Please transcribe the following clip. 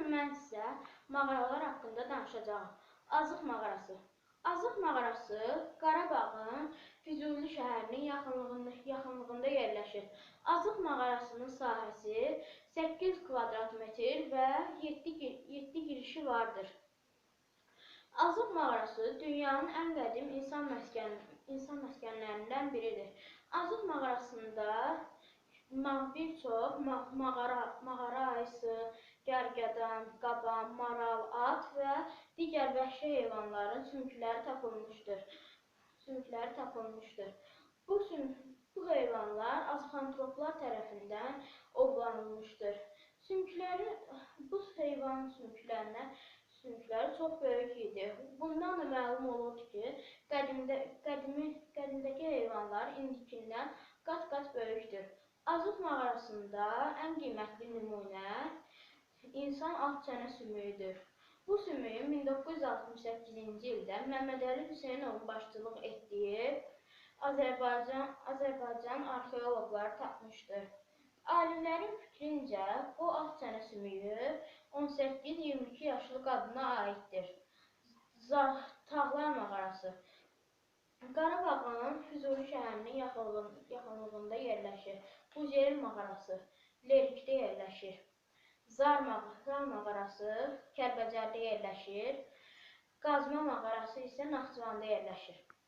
gün mən sizə mağaralar haqqında danışacağam. Azıq mağarası. Azıq mağarası Qarabağın Füzuli şəhərinin yaxınlığında, yaxınlığında yerləşir. Azıq mağarasının sahəsi 8 kvadrat metr və 7, 7 girişi vardır. Azıq mağarası dünyanın ən qədim insan məskən insan məskənlərindən biridir. Azıq mağarasında ma- bir çox ma- mağara mağara ayısı, gərgədan, qaban, maral, at və digər vəhşi heyvanların sümükləri tapılmışdır. Sümükləri tapılmışdır. Bu süm bu heyvanlar azxantroplar tərəfindən ovlanılmışdır. Sümükləri bu heyvan sümüklərinə sümükləri çox böyük idi. Bundan da məlum olurdu ki, qədimdə qədimi qədimdəki heyvanlar indikindən qat-qat böyükdür. Azıq mağarasında ən qiymətli nümunə insan alt çənə sümüyüdür. Bu sümüyü 1968-ci ildə Məmmədəli Hüseynovun başçılıq etdiyi Azərbaycan Azərbaycan arxeoloqları tapmışdır. Alimlərin fikrincə, bu alt çənə sümüyü 18-22 yaşlı qadına aiddir. Zah Tağlar mağarası Qarabağın Füzuli şəhərinin yaxınlığın- yaxınlığında yerləşir. Buzeril mağarası Lerikdə yerləşir. Zar mağarası, Zar mağarası Kəlbəcərdə yerləşir. Qazma mağarası isə Naxçıvanda yerləşir.